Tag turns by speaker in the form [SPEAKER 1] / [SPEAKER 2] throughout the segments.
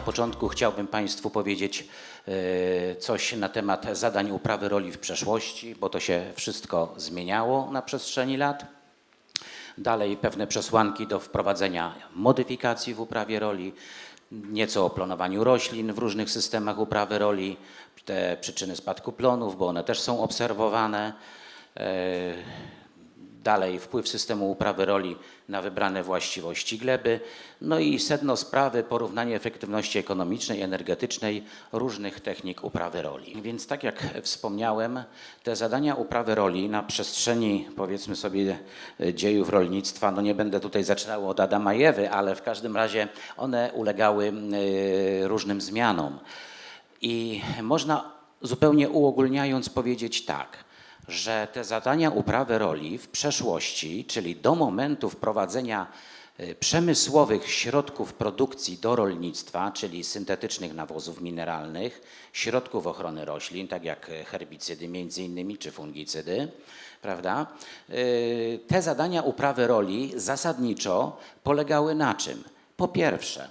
[SPEAKER 1] Na początku chciałbym Państwu powiedzieć e, coś na temat zadań uprawy roli w przeszłości, bo to się wszystko zmieniało na przestrzeni lat. Dalej pewne przesłanki do wprowadzenia modyfikacji w uprawie roli, nieco o plonowaniu roślin w różnych systemach uprawy roli, te przyczyny spadku plonów, bo one też są obserwowane. Dalej wpływ systemu uprawy roli na wybrane właściwości gleby. No i sedno sprawy porównanie efektywności ekonomicznej energetycznej różnych technik uprawy roli. Więc tak jak wspomniałem, te zadania uprawy roli na przestrzeni powiedzmy sobie dziejów rolnictwa, no nie będę tutaj zaczynał od Adama Ewy, ale w każdym razie one ulegały e, różnym zmianom. I można zupełnie uogólniając powiedzieć tak, że te zadania uprawy roli w przeszłości, czyli do momentu wprowadzenia y, przemysłowych środków produkcji do rolnictwa, czyli syntetycznych nawozów mineralnych, środków ochrony roślin, tak jak herbicydy między innymi, czy fungicydy, prawda? Y, Te zadania uprawy roli zasadniczo polegały na czym? Po pierwsze,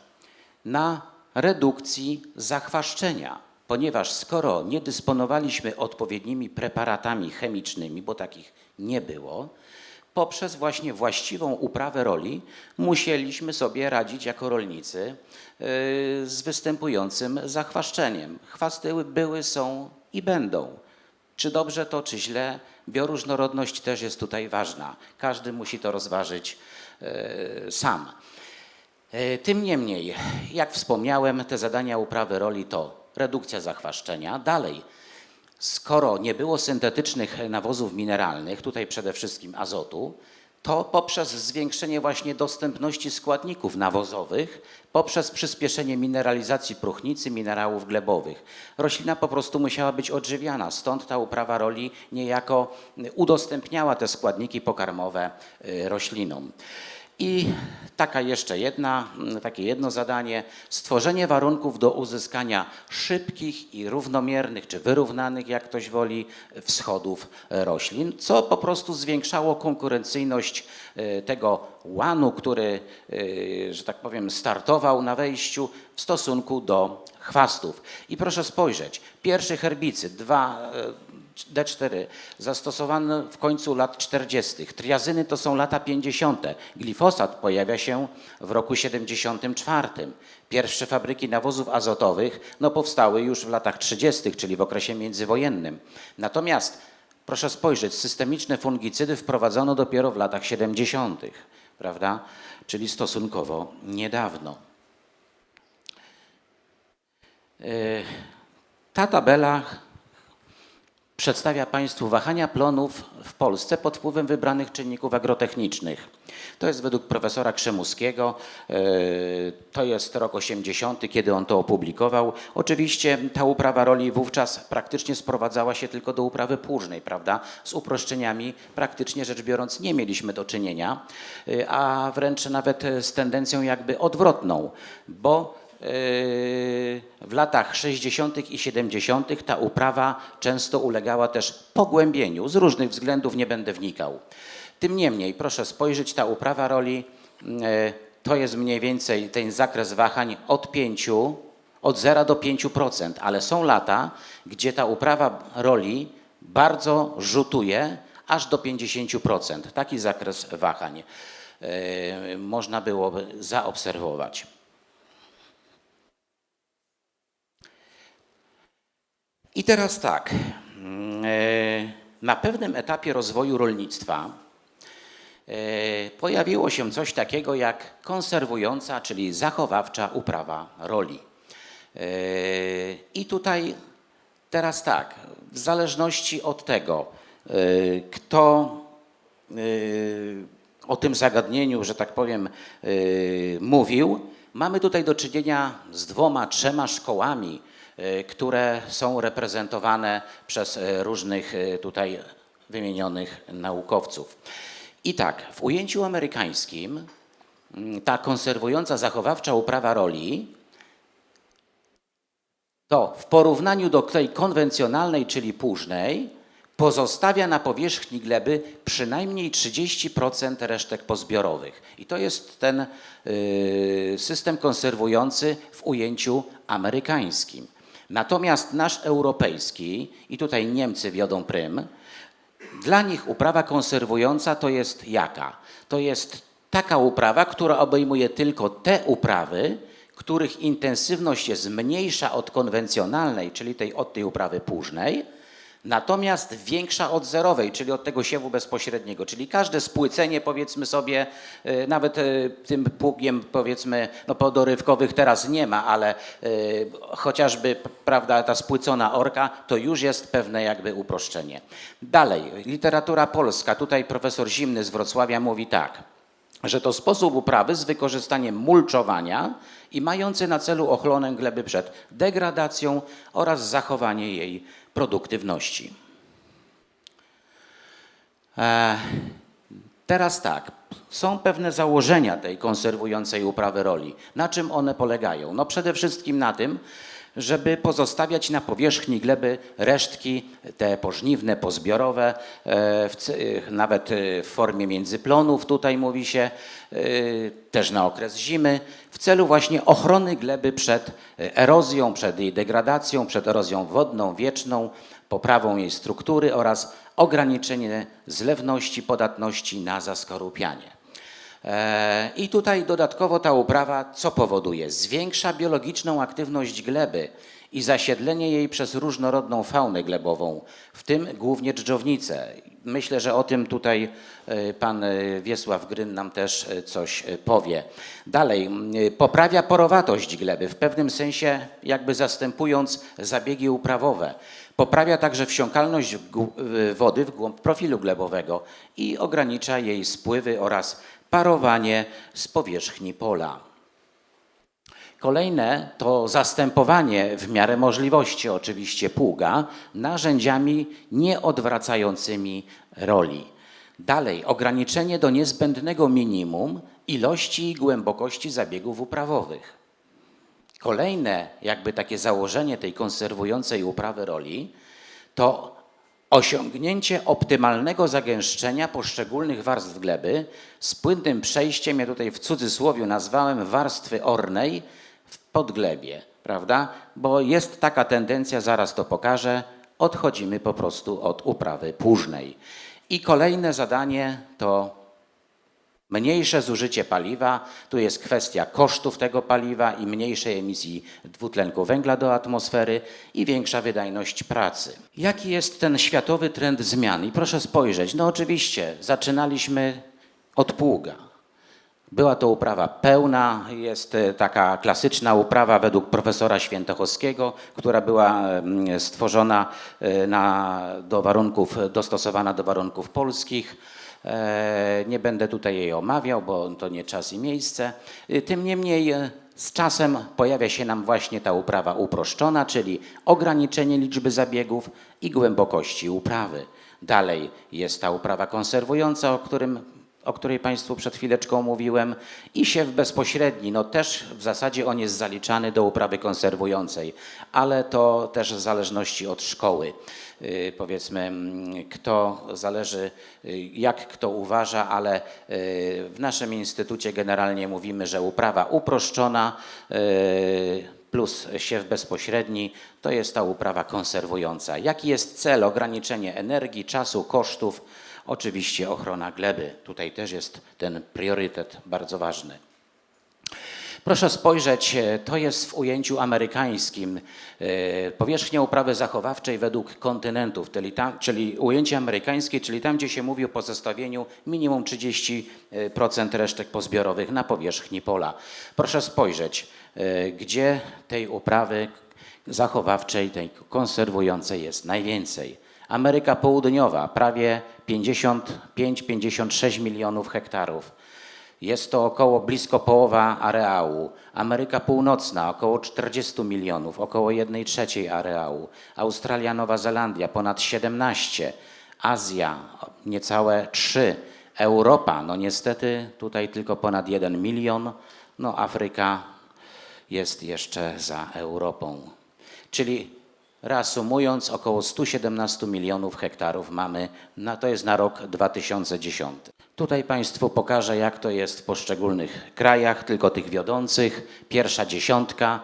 [SPEAKER 1] na redukcji zachwaszczenia, ponieważ skoro nie dysponowaliśmy odpowiednimi preparatami chemicznymi, bo takich nie było, poprzez właśnie właściwą uprawę roli musieliśmy sobie radzić jako rolnicy yy, z występującym zachwaszczeniem. Chwasty były, są i będą. Czy dobrze to, czy źle? Bioróżnorodność też jest tutaj ważna. Każdy musi to rozważyć yy, sam. E, Tym niemniej, jak wspomniałem, te zadania uprawy roli to redukcja zachwaszczenia. Dalej, skoro nie było syntetycznych nawozów mineralnych, tutaj przede wszystkim azotu, to poprzez zwiększenie właśnie dostępności składników nawozowych, poprzez przyspieszenie mineralizacji próchnicy, minerałów glebowych. Roślina po prostu musiała być odżywiana, stąd ta uprawa roli niejako udostępniała te składniki pokarmowe y, roślinom. I taka jeszcze jedna, takie jedno zadanie, stworzenie warunków do uzyskania szybkich i równomiernych, czy wyrównanych, jak ktoś woli, wschodów roślin, co po prostu zwiększało konkurencyjność e, tego łanu, który, e, że tak powiem, startował na wejściu w stosunku do chwastów. I proszę spojrzeć, pierwszy herbicyd, dwa, e, D4 zastosowano w końcu lat 40. Triazyny to są lata 50. Glifosat pojawia się w roku 74. Pierwsze fabryki nawozów azotowych no, powstały już w latach 30., czyli w okresie międzywojennym. Natomiast proszę spojrzeć, systemiczne fungicydy wprowadzono dopiero w latach 70., prawda? Czyli stosunkowo niedawno. Yy, Ta tabela przedstawia Państwu wahania plonów w Polsce pod wpływem wybranych czynników agrotechnicznych. To jest według profesora Krzemuskiego, e, to jest rok 80, kiedy on to opublikował. Oczywiście ta uprawa roli wówczas praktycznie sprowadzała się tylko do uprawy płużnej, prawda? Z uproszczeniami praktycznie rzecz biorąc nie mieliśmy do czynienia, e, a wręcz nawet z tendencją jakby odwrotną, bo w latach 60. i 70. ta uprawa często ulegała też pogłębieniu. Z różnych względów nie będę wnikał. Tym niemniej, proszę spojrzeć, ta uprawa roli e, to jest mniej więcej ten zakres wahań od 5, od 0 do 5%, ale są lata, gdzie ta uprawa roli bardzo rzutuje aż do 50%. Taki zakres wahań e, można byłoby zaobserwować. I teraz tak. mm, e, Na pewnym etapie rozwoju rolnictwa e, pojawiło się coś takiego jak konserwująca, czyli zachowawcza uprawa roli. E, I tutaj teraz tak, w zależności od tego, kto o tym zagadnieniu, że tak powiem, mówił, mamy tutaj do czynienia z dwoma, trzema szkołami, które są reprezentowane przez e, różnych e, tutaj wymienionych naukowców. I tak, w ujęciu amerykańskim mm, ta konserwująca, zachowawcza uprawa roli to w porównaniu do tej konwencjonalnej, czyli płużnej, pozostawia na powierzchni gleby przynajmniej 30% resztek pozbiorowych. I to jest ten system konserwujący w ujęciu amerykańskim. Natomiast nasz europejski, i tutaj Niemcy wiodą prym, dla nich uprawa konserwująca to jest jaka? To jest taka uprawa, która obejmuje tylko te uprawy, których intensywność jest mniejsza od konwencjonalnej, czyli tej, od tej uprawy płużnej, natomiast większa od zerowej, czyli od tego siewu bezpośredniego. Czyli każde spłycenie, powiedzmy sobie, y, nawet y, tym pługiem, powiedzmy, no podorywkowych teraz nie ma, ale y, chociażby, prawda, ta spłycona orka, to już jest pewne jakby uproszczenie. Dalej, literatura polska. Tutaj profesor Zimny z Wrocławia mówi tak że to sposób uprawy z wykorzystaniem mulczowania i mający na celu ochronę gleby przed degradacją oraz zachowanie jej produktywności. E, Teraz tak, są pewne założenia tej konserwującej uprawy roli. Na czym one polegają? No przede wszystkim na tym, żeby pozostawiać na powierzchni gleby resztki te pożniwne, pozbiorowe, e, e, nawet e, w formie międzyplonów, tutaj mówi się, też na okres zimy, w celu właśnie ochrony gleby przed erozją, przed jej degradacją, przed erozją wodną, wieczną, poprawą jej struktury oraz ograniczenie zlewności, podatności na zaskorupianie. E, I tutaj dodatkowo ta uprawa co powoduje? Zwiększa biologiczną aktywność gleby i zasiedlenie jej przez różnorodną faunę glebową, w tym głównie dżdżownice. Myślę, że o tym tutaj e, pan e, Wiesław Gryn nam też coś powie. Dalej, poprawia porowatość gleby, w pewnym sensie jakby zastępując zabiegi uprawowe. Poprawia także wsiąkalność wody w głąb profilu glebowego i ogranicza jej spływy oraz parowanie z powierzchni pola. Kolejne to zastępowanie w miarę możliwości oczywiście pługa narzędziami nieodwracającymi roli. Dalej, ograniczenie do niezbędnego minimum ilości i głębokości zabiegów uprawowych. Kolejne, jakby takie założenie tej konserwującej uprawy roli, to osiągnięcie optymalnego zagęszczenia poszczególnych warstw gleby z płynnym przejściem, ja tutaj w cudzysłowie nazwałem warstwy ornej w podglebie, prawda? Bo jest taka tendencja, zaraz to pokażę, odchodzimy po prostu od uprawy płużnej. I kolejne zadanie to Mniejsze zużycie paliwa, tu jest kwestia kosztów tego paliwa i mniejszej emisji dwutlenku węgla do atmosfery i większa wydajność pracy. Jaki jest ten światowy trend zmian? I proszę spojrzeć, no oczywiście zaczynaliśmy od pługa. Była to uprawa pełna, jest e, taka klasyczna uprawa według profesora Świętochowskiego, która była mm, stworzona e, na, do warunków, dostosowana do warunków polskich. E, Nie będę tutaj jej omawiał, bo to nie czas i miejsce. E, Tym niemniej e, z czasem pojawia się nam właśnie ta uprawa uproszczona, czyli ograniczenie liczby zabiegów i głębokości uprawy. Dalej jest ta uprawa konserwująca, o którym o której Państwu przed chwileczką mówiłem, i siew bezpośredni. No też w zasadzie on jest zaliczany do uprawy konserwującej, ale to też w zależności od szkoły. Yy, Powiedzmy, mm, kto zależy, yy, jak kto uważa, ale yy, w naszym instytucie generalnie mówimy, że uprawa uproszczona plus siew bezpośredni to jest ta uprawa konserwująca. Jaki jest cel? Ograniczenie energii, czasu, kosztów. Oczywiście ochrona gleby. Tutaj też jest ten priorytet bardzo ważny. Proszę spojrzeć, e, to jest w ujęciu amerykańskim e, powierzchnia uprawy zachowawczej według kontynentów, czyli, tam, czyli ujęcie amerykańskie, czyli tam, gdzie się mówi o pozostawieniu minimum 30% resztek pozbiorowych na powierzchni pola. Proszę spojrzeć, e, gdzie tej uprawy zachowawczej, tej konserwującej jest najwięcej. Ameryka Południowa prawie 55-56 milionów hektarów. Jest to około blisko połowa areału. Ameryka Północna około 40 milionów, około 1 trzeciej areału. Australia, Nowa Zelandia ponad 17. Azja niecałe 3. Europa, no niestety tutaj tylko ponad 1 milion. No Afryka jest jeszcze za Europą. Czyli Reasumując, około 117 milionów hektarów mamy, na, to jest na rok 2010. Tutaj Państwu pokażę, jak to jest w poszczególnych krajach, tylko tych wiodących. Pierwsza dziesiątka,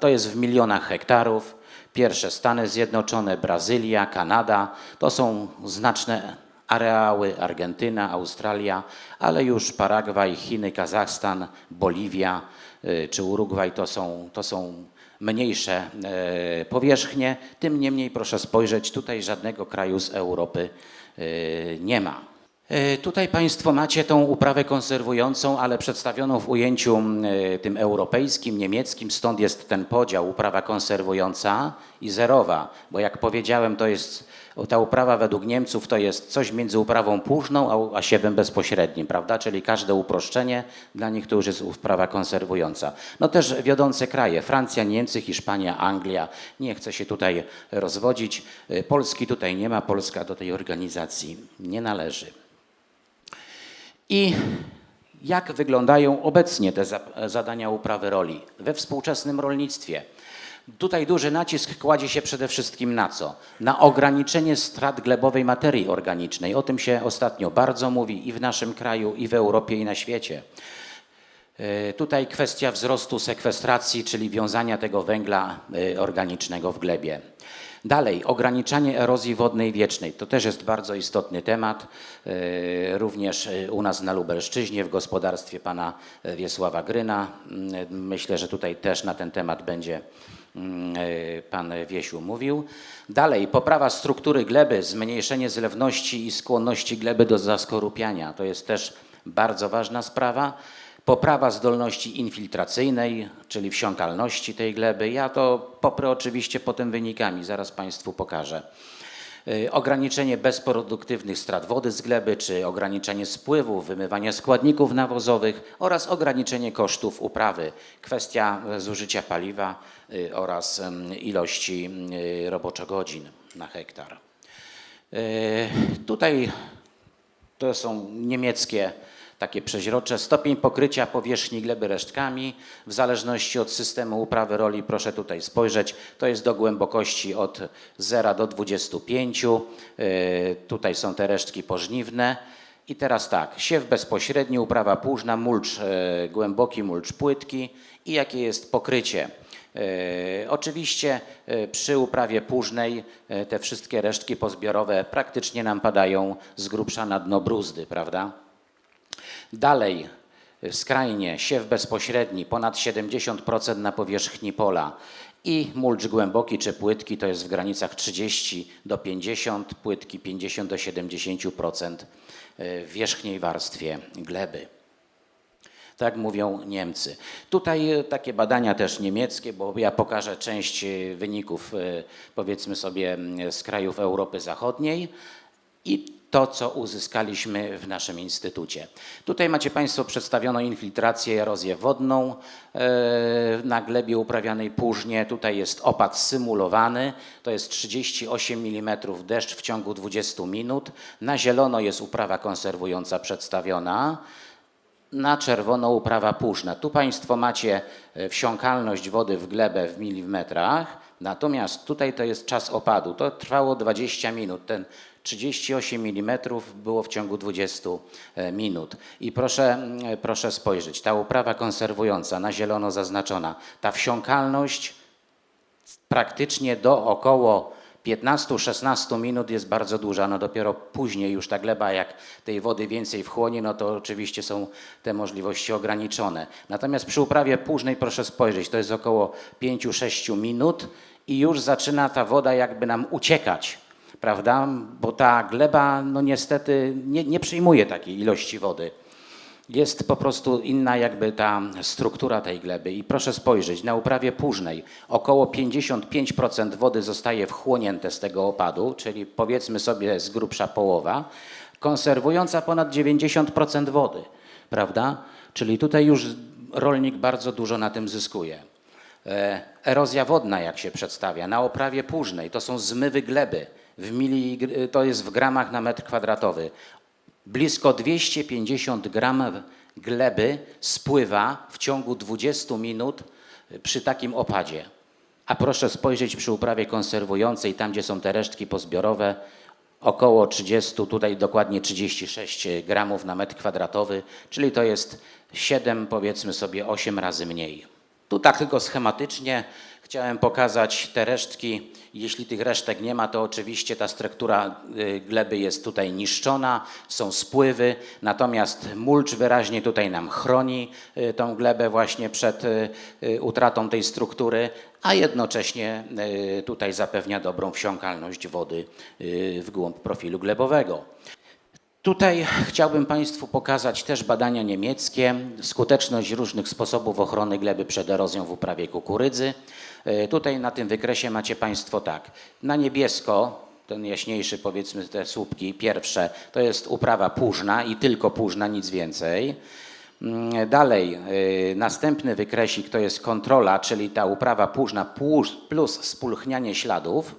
[SPEAKER 1] to jest w milionach hektarów. Pierwsze Stany Zjednoczone, Brazylia, Kanada, to są znaczne areały, Argentyna, Australia, ale już Paragwaj, Chiny, Kazachstan, Boliwia y, czy Urugwaj to są, to są mniejsze e, powierzchnie. Tym niemniej proszę spojrzeć, tutaj żadnego kraju z Europy e, nie ma. E, Tutaj Państwo macie tą uprawę konserwującą, ale przedstawioną w ujęciu tym europejskim, niemieckim, stąd jest ten podział, uprawa konserwująca i zerowa, bo jak powiedziałem, to jest, ta uprawa według Niemców to jest coś między uprawą późną a, a siewem bezpośrednim, prawda, czyli każde uproszczenie dla nich to już jest uprawa konserwująca. No też wiodące kraje, Francja, Niemcy, Hiszpania, Anglia, nie chcę się tutaj rozwodzić, Polski tutaj nie ma, Polska do tej organizacji nie należy. I jak wyglądają obecnie te za- zadania uprawy roli we współczesnym rolnictwie? Tutaj duży nacisk kładzie się przede wszystkim na co? Na ograniczenie strat glebowej materii organicznej. O tym się ostatnio bardzo mówi i w naszym kraju, i w Europie, i na świecie. E, Tutaj kwestia wzrostu sekwestracji, czyli wiązania tego węgla e, organicznego w glebie. Dalej, ograniczanie erozji wodnej wiecznej. To też jest bardzo istotny temat. e, Również u nas na Lubelszczyźnie, w gospodarstwie pana Wiesława Gryna. Mm, Myślę, że tutaj też na ten temat będzie pan Wiesiu mówił. Dalej, poprawa struktury gleby, zmniejszenie zlewności i skłonności gleby do zaskorupiania. To jest też bardzo ważna sprawa. Poprawa zdolności infiltracyjnej, czyli wsiąkalności tej gleby. Ja to poprę oczywiście potem wynikami, zaraz Państwu pokażę. Y, Ograniczenie bezproduktywnych strat wody z gleby, czy ograniczenie spływu, wymywanie składników nawozowych oraz ograniczenie kosztów uprawy. Kwestia e, zużycia paliwa y, oraz ilości roboczogodzin na hektar. Tutaj to są niemieckie takie przeźrocze. Stopień pokrycia powierzchni gleby resztkami w zależności od systemu uprawy roli, proszę tutaj spojrzeć, to jest do głębokości od 0 do 25. Yy, Tutaj są te resztki pożniwne. I teraz tak, siew bezpośredni, uprawa późna, mulcz e, głęboki, mulcz płytki i jakie jest pokrycie. E, Oczywiście e, przy uprawie późnej e, te wszystkie resztki pozbiorowe praktycznie nam padają z grubsza na dno bruzdy, prawda? Dalej, skrajnie, siew bezpośredni, ponad 70% na powierzchni pola i mulcz głęboki czy płytki to jest w granicach 30 do 50, płytki 50 do 70% w wierzchniej warstwie gleby. Tak mówią Niemcy. Tutaj e, takie badania też niemieckie, bo ja pokażę część e, wyników, e, powiedzmy sobie, z krajów Europy Zachodniej i to, co uzyskaliśmy w naszym instytucie. Tutaj macie Państwo przedstawioną infiltrację, i erozję wodną e, na glebie uprawianej późnie. Tutaj jest opad symulowany, to jest 38 mm deszcz w ciągu 20 minut. Na zielono jest uprawa konserwująca przedstawiona na czerwono uprawa późna. Tu Państwo macie e, wsiąkalność wody w glebę w milimetrach, natomiast tutaj to jest czas opadu. To trwało 20 minut. Ten 38 mm było w ciągu 20 e, minut. I proszę, mm, proszę spojrzeć, ta uprawa konserwująca, na zielono zaznaczona, ta wsiąkalność praktycznie do około 15-16 minut jest bardzo duża, no dopiero później już ta gleba, jak tej wody więcej wchłonie, no to oczywiście są te możliwości ograniczone. Natomiast przy uprawie późnej proszę spojrzeć, to jest około 5-6 minut i już zaczyna ta woda jakby nam uciekać, prawda? Bo ta gleba, no niestety nie, nie przyjmuje takiej ilości wody jest po prostu inna jakby ta struktura tej gleby. I proszę spojrzeć, na uprawie późnej około 55% wody zostaje wchłonięte z tego opadu, czyli powiedzmy sobie z grubsza połowa, konserwująca ponad 90% wody, prawda? Czyli tutaj już rolnik bardzo dużo na tym zyskuje. E, Erozja wodna, jak się przedstawia, na oprawie późnej, to są zmywy gleby, w mili, to jest w gramach na metr kwadratowy. Blisko 250 gram gleby spływa w ciągu 20 minut przy takim opadzie. A proszę spojrzeć przy uprawie konserwującej, tam gdzie są te resztki pozbiorowe, około 30, tutaj dokładnie 36 gramów na metr kwadratowy, czyli to jest 7, powiedzmy sobie 8 razy mniej. Tu tak tylko schematycznie chciałem pokazać te resztki. Jeśli tych resztek nie ma, to oczywiście ta struktura y, gleby jest tutaj niszczona, są spływy, natomiast mulcz wyraźnie tutaj nam chroni y, tą glebę właśnie przed y, utratą tej struktury, a jednocześnie tutaj zapewnia dobrą wsiąkalność wody w głąb profilu glebowego. Tutaj chciałbym Państwu pokazać też badania niemieckie, skuteczność różnych sposobów ochrony gleby przed erozją w uprawie kukurydzy. E, Tutaj na tym wykresie macie Państwo tak, na niebiesko, ten jaśniejszy powiedzmy te słupki, pierwsze, to jest uprawa późna i tylko późna, nic więcej. Mm, Dalej, y, następny wykresik to jest kontrola, czyli ta uprawa późna plus- plus spulchnianie śladów.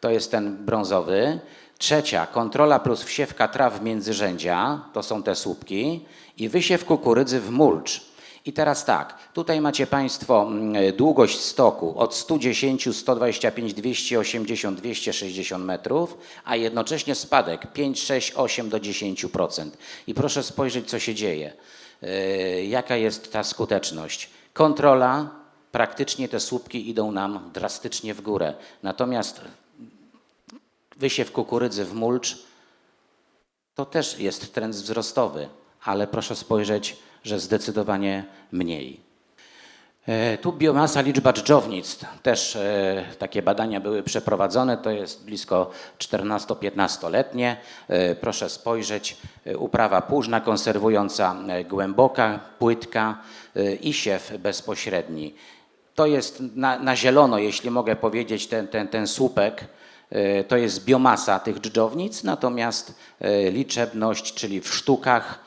[SPEAKER 1] To jest ten brązowy. Trzecia, kontrola plus wsiewka traw międzyrzędzia, to są te słupki. I wysiew kukurydzy w mulcz. I teraz tak, tutaj macie Państwo mm, długość stoku od 110, 125, 280, 260 metrów, a jednocześnie spadek 5, 6, 8 do 10%. I proszę spojrzeć, co się dzieje. Yy, Jaka jest ta skuteczność? Kontrola, praktycznie te słupki idą nam drastycznie w górę. Natomiast wysiew kukurydzy w mulcz to też jest trend wzrostowy, ale proszę spojrzeć, że zdecydowanie mniej. E, Tu biomasa, liczba dżdżownic. Też e, takie badania były przeprowadzone. To jest blisko 14-15-letnie. E, Proszę spojrzeć. Uprawa późna, konserwująca głęboka, płytka i siew bezpośredni. To jest na, na zielono, jeśli mogę powiedzieć, ten, ten, ten słupek. To jest biomasa tych dżdżownic, natomiast liczebność, czyli w sztukach,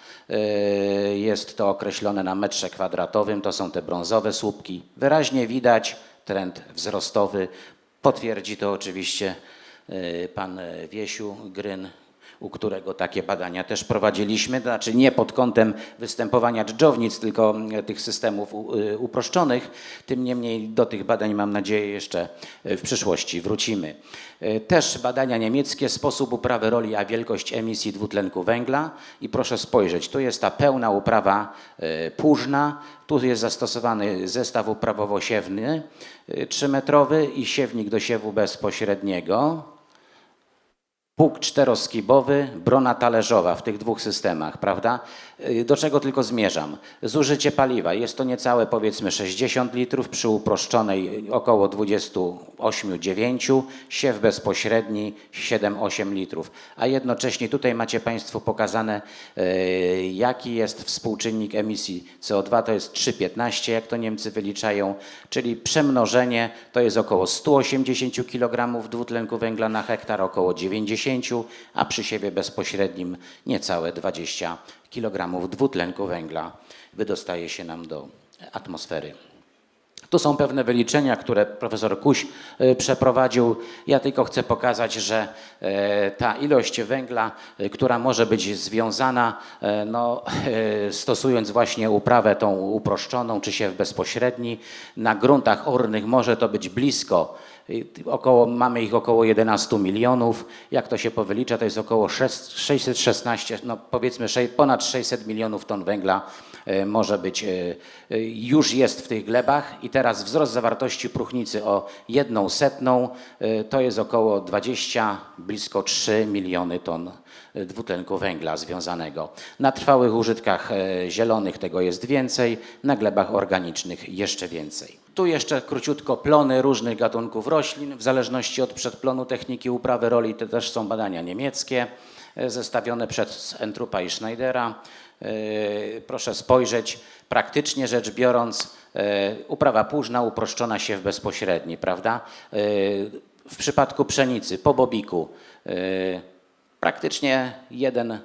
[SPEAKER 1] jest to określone na metrze kwadratowym. To są te brązowe słupki. Wyraźnie widać trend wzrostowy. Potwierdzi to oczywiście e, pan e, Wiesiu Gryn, u którego takie badania też prowadziliśmy, to znaczy nie pod kątem występowania dżdżownic, tylko mm, tych systemów y, uproszczonych. Tym niemniej do tych badań mam nadzieję jeszcze y, w przyszłości wrócimy. Też badania niemieckie, sposób uprawy roli, a wielkość emisji dwutlenku węgla. I proszę spojrzeć, tu jest ta pełna uprawa późna, tu jest zastosowany zestaw uprawowo-siewny y, trzymetrowy i siewnik do siewu bezpośredniego. Pług czteroskibowy, brona talerzowa w tych dwóch systemach, prawda? Y, Do czego tylko zmierzam? Zużycie paliwa jest to niecałe powiedzmy 60 litrów, przy uproszczonej około 28-9, siew bezpośredni 7-8 litrów. A jednocześnie tutaj macie Państwo pokazane, y, jaki jest współczynnik emisji CO2, to jest 3,15, jak to Niemcy wyliczają, czyli przemnożenie to jest około 180 kg dwutlenku węgla na hektar, około 90, a przy siewie bezpośrednim niecałe 20 kg dwutlenku węgla wydostaje się nam do atmosfery. Tu są pewne wyliczenia, które profesor Kuś e, przeprowadził. Ja tylko chcę pokazać, że e, ta ilość węgla, e, która może być związana, no, stosując właśnie uprawę tą uproszczoną czy siew bezpośredni, na gruntach ornych może to być blisko Około, mamy ich około 11 milionów. Jak to się powylicza, to jest około 6, 616, no powiedzmy ponad 600 milionów ton węgla e, może być, e, e, już jest w tych glebach i teraz wzrost zawartości próchnicy o jedną setną to jest około 20, blisko 3 miliony ton dwutlenku węgla związanego. Na trwałych użytkach e, zielonych tego jest więcej, na glebach organicznych jeszcze więcej. Tu jeszcze króciutko plony różnych gatunków roślin, w zależności od przedplonu techniki uprawy roli, to też są badania niemieckie, e, zestawione przez Entrupa i Schneidera. E, Proszę spojrzeć, praktycznie rzecz biorąc, uprawa późna, uproszczona siew bezpośredni, prawda? W przypadku pszenicy po bobiku praktycznie jeden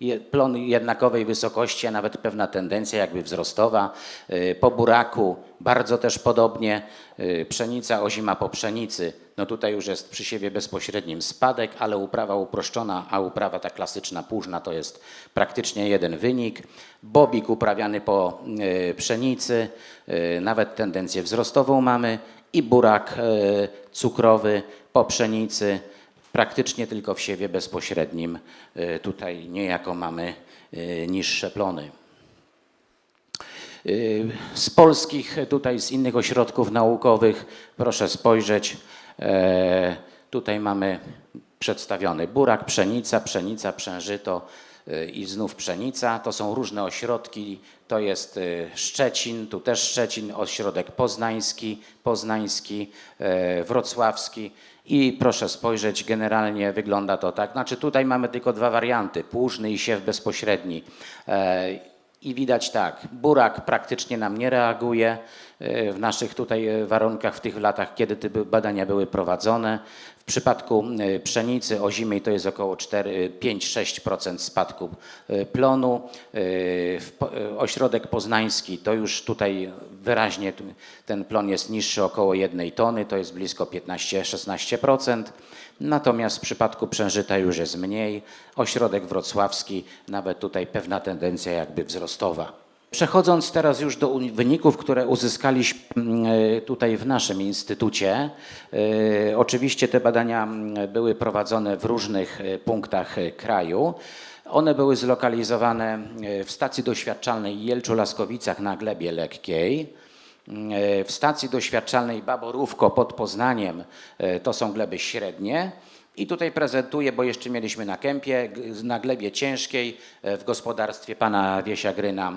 [SPEAKER 1] je- plon jednakowej wysokości, a nawet pewna tendencja jakby wzrostowa. Y, Po buraku bardzo też podobnie. Y, Pszenica ozima po pszenicy. No tutaj już jest przy siewie bezpośrednim spadek, ale uprawa uproszczona, a uprawa ta klasyczna późna to jest praktycznie jeden wynik. Bobik uprawiany po y, pszenicy, nawet tendencję wzrostową mamy i burak cukrowy po pszenicy, praktycznie tylko w siewie bezpośrednim. E, Tutaj niejako mamy e, niższe plony. Y, Z polskich, tutaj z innych ośrodków naukowych, proszę spojrzeć. e, Tutaj mamy przedstawiony burak, pszenica, pszenica, przężyto y, i znów pszenica. To są różne ośrodki. To jest y, Szczecin, tu też Szczecin, ośrodek poznański, poznański, e, wrocławski. I proszę spojrzeć, generalnie wygląda to tak. Znaczy tutaj mamy tylko dwa warianty, płużny i siew bezpośredni. I widać tak, burak praktycznie nam nie reaguje e, w naszych tutaj e, warunkach, w tych latach, kiedy te badania były prowadzone. W przypadku e, pszenicy ozimej to jest około 4, 5-6% spadku plonu. Ośrodek poznański to już tutaj wyraźnie ten plon jest niższy około 1 tony, to jest blisko 15-16%. Natomiast w przypadku przężyta już jest mniej. Ośrodek wrocławski, nawet tutaj pewna tendencja jakby wzrostowa. Przechodząc teraz już do wyników, które uzyskaliśmy mm, e, tutaj w naszym instytucie. e, Oczywiście te badania mm, były prowadzone w różnych e, punktach kraju. One były zlokalizowane w stacji doświadczalnej Jelczu-Laskowicach na glebie lekkiej. E, W stacji doświadczalnej Baborówko pod Poznaniem e, to są gleby średnie. I tutaj prezentuję, bo jeszcze mieliśmy na kępie, na glebie ciężkiej e, w gospodarstwie pana Wiesia Gryna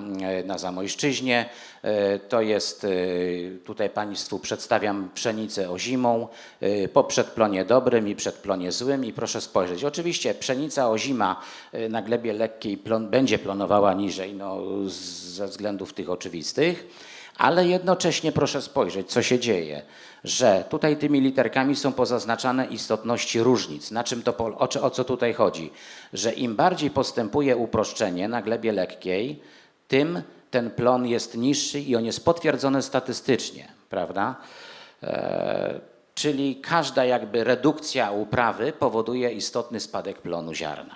[SPEAKER 1] na Zamojszczyźnie. To jest, tutaj Państwu przedstawiam pszenicę ozimą po przedplonie dobrym i przedplonie złym i proszę spojrzeć. Oczywiście pszenica ozima na glebie lekkiej plon, będzie plonowała niżej no, ze względów tych oczywistych. Ale jednocześnie proszę spojrzeć, co się dzieje, że tutaj tymi literkami są pozaznaczane istotności różnic. Na czym to, o, o co tutaj chodzi? Że im bardziej postępuje uproszczenie na glebie lekkiej, tym ten plon jest niższy i on jest potwierdzony statystycznie, prawda? E, czyli każda jakby redukcja uprawy powoduje istotny spadek plonu ziarna.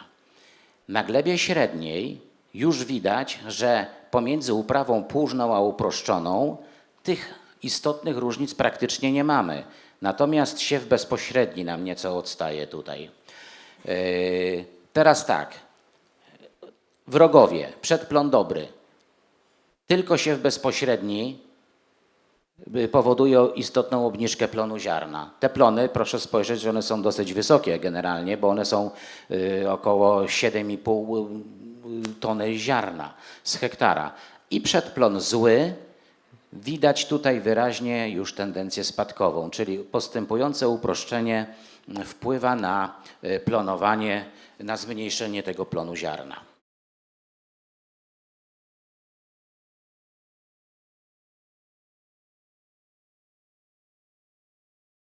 [SPEAKER 1] Na glebie średniej już widać, że pomiędzy uprawą płużną a uproszczoną tych istotnych różnic praktycznie nie mamy. Natomiast siew bezpośredni nam nieco odstaje tutaj. Yy, Teraz tak. Wrogowie, przedplon dobry. Tylko siew bezpośredni y, powoduje istotną obniżkę plonu ziarna. Te plony, proszę spojrzeć, że one są dosyć wysokie generalnie, bo one są y, około 7,5 tony ziarna z hektara. I przedplon zły, widać tutaj wyraźnie już tendencję spadkową, czyli postępujące uproszczenie wpływa na y, plonowanie, na zmniejszenie tego plonu ziarna.